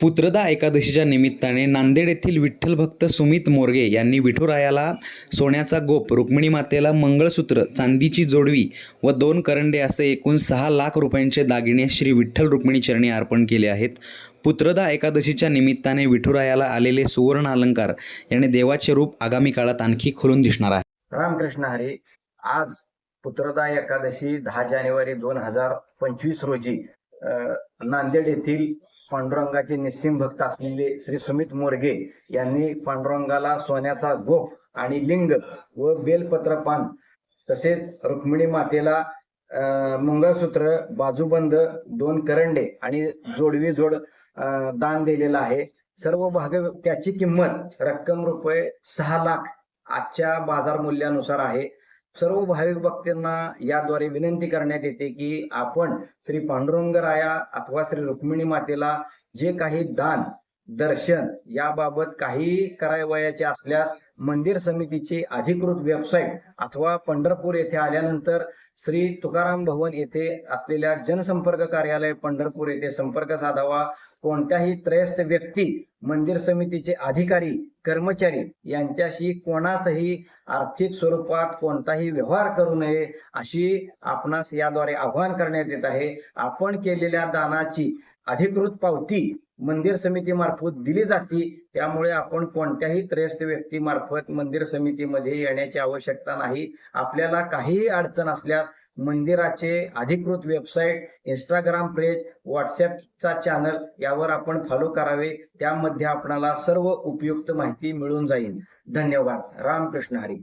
पुत्रदा एकादशीच्या निमित्ताने नांदेड येथील विठ्ठल भक्त सुमित मोरगे यांनी विठुरायाला सोन्याचा गोप रुक्मिणी मातेला मंगळसूत्र चांदीची जोडवी व दोन करंडे असे एकूण सहा लाख रुपयांचे दागिने श्री विठ्ठल रुक्मिणी चरणी अर्पण केले आहेत. पुत्रदा एकादशीच्या निमित्ताने विठुरायाला आलेले सुवर्ण अलंकार याने देवाचे रूप आगामी काळात आणखी खुलून दिसणार आहे. रामकृष्ण हरी आज पुत्रदा एकादशी दहा जानेवारी दोन हजार पंचवीस रोजी नांदेड येथील पांडुरंगाचे निस्सिम भक्त असलेले श्री सुमित मोरगे यांनी पांडुरंगाला सोन्याचा गोफ आणि लिंग व बेलपत्र पान तसेच रुक्मिणी मातेला मंगळसूत्र बाजूबंद दोन करंडे आणि जोडवी जोड दान दिलेला आहे. सर्व भाग त्याची किंमत रक्कम रुपये सहा लाख आजच्या बाजार मूल्यानुसार आहे. सर्व भाविक भक्तांना याद्वारे विनंती करण्यात येते की आपण श्री पांडुरंग राया अथवा श्री रुक्मिणी मातेला जे काही दान दर्शन याबाबत काही करावयाचे असल्यास मंदिर समितीची अधिकृत वेबसाईट अथवा पंढरपूर येथे आल्यानंतर श्री तुकाराम भवन येथे असलेल्या जनसंपर्क कार्यालय पंढरपूर येथे संपर्क साधावा. कोणत्याही त्रयस्थ व्यक्ती मंदिर समितीचे अधिकारी कर्मचारी यांच्याशी कोणासही आर्थिक स्वरूपात कोणताही व्यवहार करू नये अशी आपणास याद्वारे आवाहन करण्यात येत आहे. आपण केलेल्या दानाची अधिकृत पावती मंदिर समितीमार्फत दिली जाते. त्यामुळे आपण कोणत्याही त्रयस्थ व्यक्तीमार्फत मंदिर समितीमध्ये येण्याची आवश्यकता नाही. आपल्याला काहीही अडचण असल्यास मंदिराचे अधिकृत वेबसाईट इंस्टाग्राम पेज व्हॉट्सअपचा चॅनल यावर आपण फॉलो करावे. त्यामध्ये आपणाला सर्व उपयुक्त माहिती मिळून जाईल. धन्यवाद. रामकृष्ण हरी.